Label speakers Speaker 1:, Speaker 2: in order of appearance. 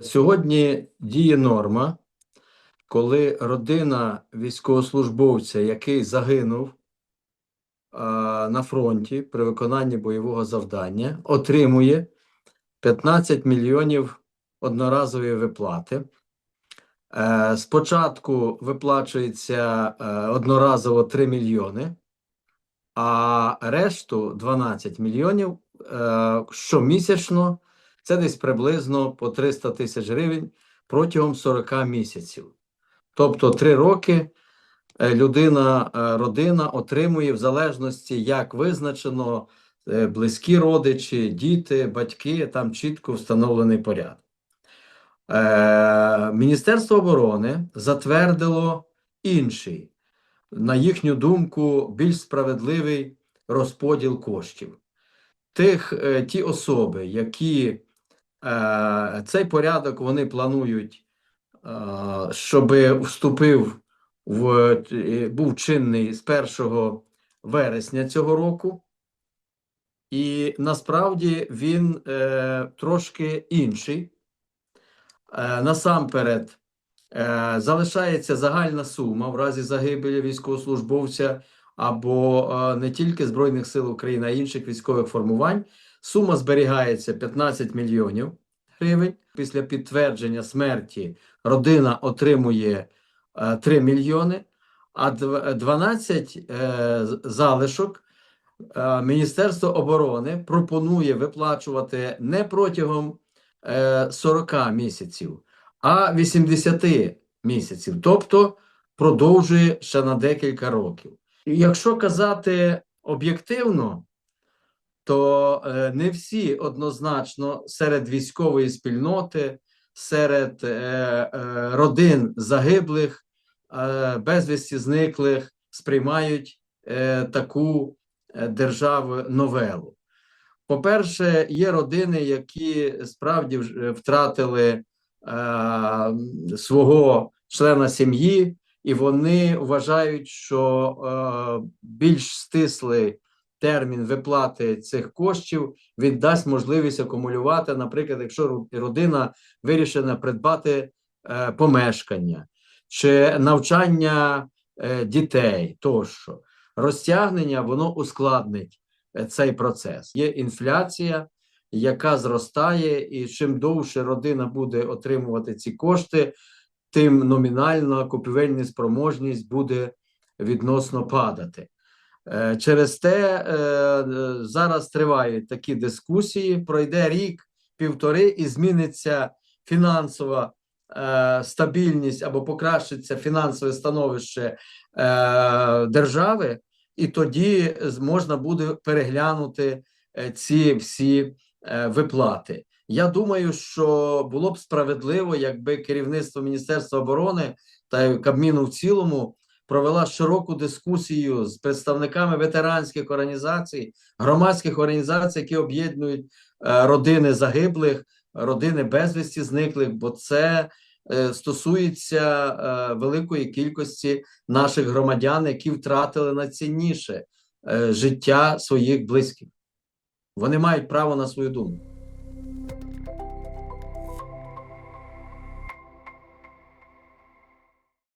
Speaker 1: Сьогодні діє норма, коли родина військовослужбовця, який загинув а, на фронті при виконанні бойового завдання, отримує 15 мільйонів одноразової виплати. Е, Спочатку виплачується е, одноразово 3 мільйони, а решту 12 мільйонів е, щомісячно це десь приблизно по 300 тисяч гривень протягом 40 місяців. Тобто 3 роки е, людина, е, родина отримує в залежності, як визначено, е, близькі родичі, діти, батьки, там чітко встановлений порядок. Міністерство оборони затвердило інший, на їхню думку, більш справедливий розподіл коштів. Тих, ті особи, які цей порядок вони планують, е, щоб вступив в е, був чинний з 1 вересня цього року, і насправді він е, трошки інший. Е, насамперед, е, залишається загальна сума в разі загибелі військовослужбовця або е, не тільки Збройних сил України, а й інших військових формувань. Сума зберігається 15 мільйонів гривень. Після підтвердження смерті родина отримує е, 3 мільйони, а дв- 12 е, залишок е, Міністерство оборони пропонує виплачувати не протягом е, 40 місяців, а 80 місяців, тобто продовжує ще на декілька років. Якщо казати об'єктивно, то е, не всі однозначно серед військової спільноти, серед е, е, родин загиблих, безвісті зниклих сприймають таку державу новелу. По-перше, є родини, які справді втратили свого члена сім'ї, і вони вважають, що е, більш стислий термін виплати цих коштів він дасть можливість акумулювати, наприклад, якщо родина вирішена придбати е, помешкання чи навчання е, дітей тощо. Розтягнення воно ускладнить е, цей процес. Є інфляція, яка зростає, і чим довше родина буде отримувати ці кошти, тим номінально купівельна спроможність буде відносно падати. Е, Через те е, е, зараз тривають такі дискусії. Пройде рік, півтори, і зміниться фінансова стабільність або покращиться фінансове становище держави, і тоді можна буде переглянути ці всі виплати. Я думаю, що було б справедливо, якби керівництво Міністерства оборони та Кабміну в цілому провела широку дискусію з представниками ветеранських організацій, громадських організацій, які об'єднують е, родини загиблих, родини безвісті зниклих, бо це е, стосується е, великої кількості наших громадян, які втратили найцінніше життя своїх близьких. Вони мають право на свою думку.